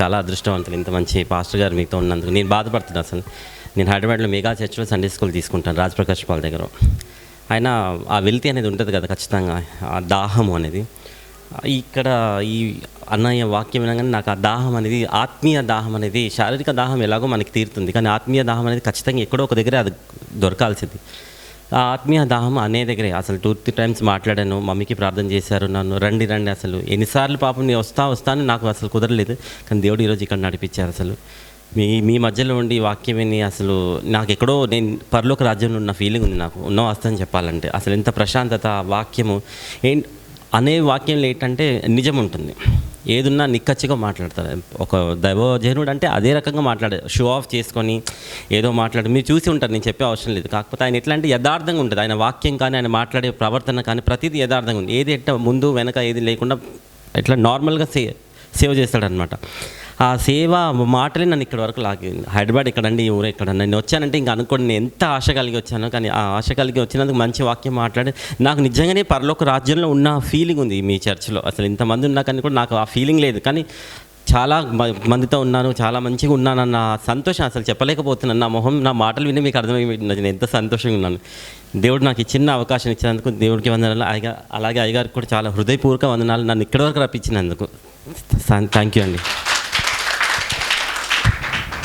చాలా అదృష్టవంతులు. ఇంత మంచి పాస్టర్ గారు మీతో ఉన్నందుకు నేను బాధపడుతున్నాను అసలు. నేను హైదరాబాద్లో మెగా చర్చ్లో సండే స్కూల్ తీసుకుంటాను రాజప్రకాష్ పాల్ దగ్గర. ఆయన ఆ వెల్తి అనేది ఉంటుంది కదా ఖచ్చితంగా ఆ దాహము అనేది. ఇక్కడ ఈ అన్నయ్య వాక్యం వినగానే నాకు ఆ దాహం అనేది ఆత్మీయ దాహం అనేది శారీరక దాహం ఎలాగో మనకి తీరుతుంది. కానీ ఆత్మీయ దాహం అనేది ఖచ్చితంగా ఎక్కడో ఒక దగ్గర అది దొరకాల్సింది. ఆ ఆత్మీయ దాహం అనే దగ్గరే. అసలు టూ త్రీ టైమ్స్ మాట్లాడాను. మమ్మీకి ప్రార్థన చేశారు నన్ను. రండి రండి అసలు. ఎన్నిసార్లు పాపం నేను వస్తా వస్తాను నాకు అసలు కుదరలేదు. కానీ దేవుడు ఈరోజు ఇక్కడ నడిపించారు అసలు. మీ మీ మధ్యలో ఉండి వాక్యం విని అసలు నాకు ఎక్కడో నేను పరలోక రాజ్యంలో ఉన్న ఫీలింగ్ ఉంది నాకు. ఉన్న వాస్తవం చెప్పాలంటే. అసలు ఎంత ప్రశాంతత వాక్యము. ఏం అనే వాక్యంలో ఏంటంటే నిజం ఉంటుంది. ఏదున్నా నిక్కచ్చిగా మాట్లాడతారు. ఒక దైవజనుడు అంటే అదే రకంగా మాట్లాడే షో ఆఫ్ చేసుకొని ఏదో మాట్లాడు. మీరు చూసి ఉంటారు నేను చెప్పే అవసరం లేదు. కాకపోతే ఆయన ఎట్లా అంటే యథార్థంగా ఉంటుంది. ఆయన వాక్యం కానీ ఆయన మాట్లాడే ప్రవర్తన కానీ ప్రతిదీ యథార్థంగా ఉంది. ఏది ఎట్లా ముందు వెనక ఏది లేకుండా ఇట్లా నార్మల్గా సే సేవ్ చేస్తాడనమాట ఆ సేవ మాటలే నన్ను ఇక్కడ వరకు లాగింది హైదరాబాద్ ఇక్కడండి ఈ ఊరు ఇక్కడ నేను వచ్చానంటే ఇంకా అనుకోండి నేను ఎంత ఆశ కలిగి వచ్చాను కానీ ఆ ఆశ కలిగి వచ్చినందుకు మంచి వాక్యం మాట్లాడి నాకు నిజంగానే పరలోక రాజ్యంలో ఉన్న ఫీలింగ్ ఉంది మీ చర్చిలో. అసలు ఇంతమంది ఉన్నా కానీ కూడా నాకు ఆ ఫీలింగ్ లేదు. కానీ చాలా మ- మందితో ఉన్నాను చాలా మంచిగా ఉన్నానన్న సంతోషం అసలు చెప్పలేకపోతున్నాను. నా మొహం నా మాటలు విని మీకు అర్థమైంది నేను ఎంత సంతోషంగా ఉన్నాను. దేవుడు నాకు చిన్న అవకాశం ఇచ్చినందుకు దేవుడికి వందనాలు. అయ్యగా అలాగే అయ్యగారికి కూడా చాలా హృదయపూర్వక వందనాలు నన్ను ఇక్కడి వరకు రప్పించినందుకు. థ్యాంక్ యూ అండి.